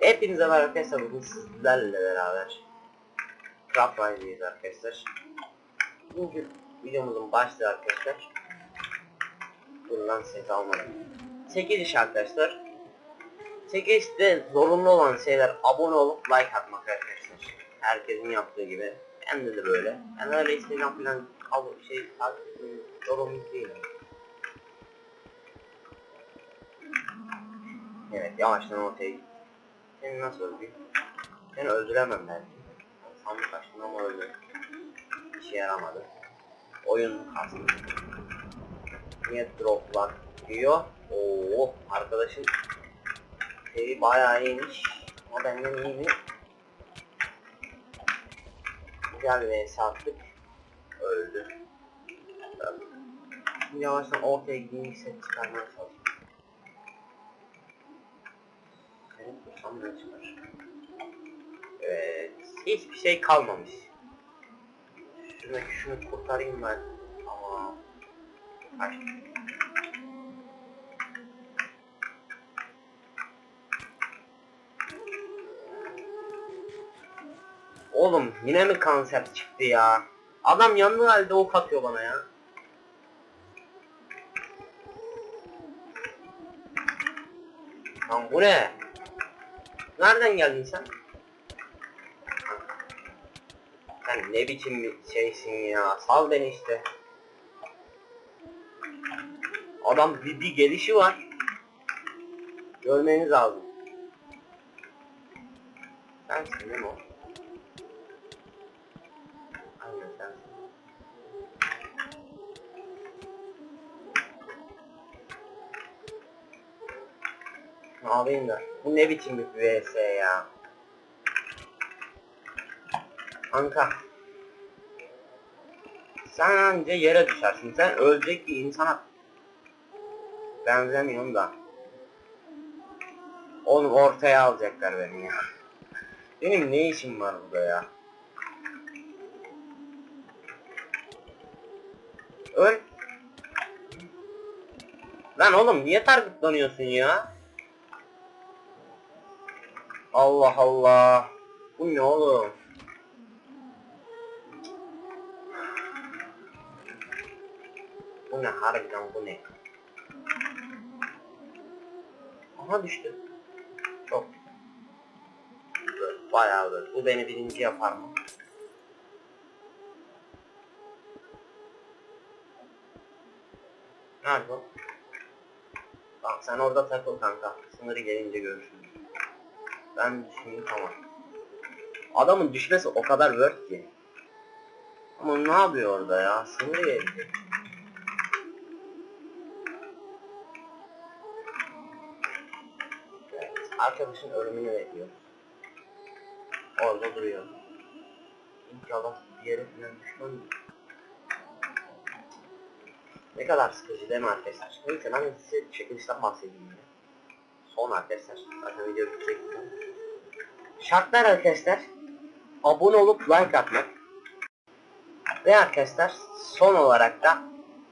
Hepinize merhaba arkadaşlar bugün sizlerle beraber Ride'deyiz arkadaşlar. Bugün videomuzun başlığı arkadaşlar. Buradan ses almadım. 8 iş arkadaşlar. 8 işte zorunlu olan şeyler abone olup like atmak arkadaşlar. Herkesin yaptığı gibi. Bende de böyle. Ben öyle Instagram falan al şey zorunlu değil. Evet yavaştan ortaya. Seni nasıl öldüreyim? Seni öldüremem belki. Sandık açtım ama öldü. İşe yaramadı. Oyun kastı. Niye droplar diyor? Oo arkadaşın şeyi bayağı iyiymiş. Ama benden iyi mi? Güzel bir vs attık. Öldü. Şimdi yavaştan ortaya gideyim set çıkarmaya çalışayım. Çıkar? Evet. Hiçbir şey kalmamış. Şuradaki şunu kurtarayım ben. Ama... Kaç. Oğlum yine mi kanser çıktı ya? Adam yandığı halde ok atıyor bana ya. Lan bu ne? Nereden geldin sen? Sen ne biçim bir şeysin ya? Sal beni işte. Adam bir, bir gelişi var. Görmeniz lazım. Sensin değil mi o? Aynen sensin. Ne yapayım da? Bu ne biçim bir vs ya? Kanka. Sen anca yere düşersin. Sen ölecek bir insana benzemiyorsun da. Oğlum ortaya alacaklar beni ya. Benim ne işim var burada ya? Öl. Lan oğlum niye targetlanıyorsun ya? Allah Allah. Bu ne oğlum? Bu ne harbiden bu ne? Aha düştü. Çok. Bayağı da. Bu beni birinci yapar mı? Nerede o? Tamam sen orada takıl kanka. Sınırı gelince görüşürüz. Ben düşüneyim tamam. Adamın düşmesi o kadar worth ki. Ama ne yapıyor orada ya? Sınır yerinde. Evet, arkadaşın ölümünü bekliyor. Orada duruyor. İnşallah bir yere falan düşmem. Ne kadar sıkıcı değil mi arkadaşlar? Neyse ben size çekilişten bahsedeyim. Ya. 10 arkadaşlar. Zaten video bitecek. Şartlar arkadaşlar. Abone olup like atmak. Ve arkadaşlar son olarak da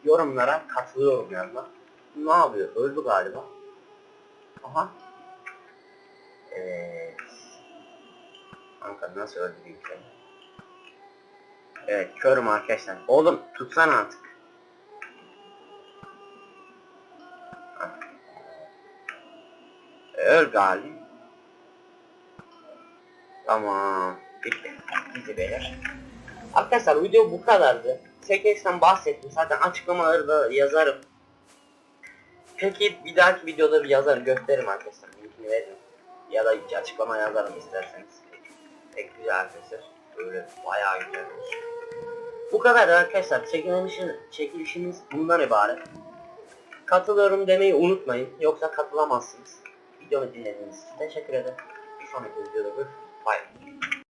yorumlara katılıyorum yazmak. Ne yapıyor? Öldü galiba. Aha. Evet. Kanka nasıl öldü diyeyim Evet körüm arkadaşlar. Oğlum tutsana artık. E, Öl gali. Tamam. Bitti. Bitti beyler. Arkadaşlar video bu kadardı. Çekilişten bahsettim. Zaten açıklamaları da yazarım. Peki bir dahaki videoda bir yazarım gösteririm arkadaşlar. Linkini veririm. Ya da açıklama yazarım isterseniz. Pek güzel arkadaşlar. Böyle bayağı güzel. Bu kadar arkadaşlar. Çekilişin, çekilişimiz bundan ibaret. Katılıyorum demeyi unutmayın. Yoksa katılamazsınız. Videomu dinlediğiniz için teşekkür ederim. Bir sonraki videoda görüşürüz. Bye.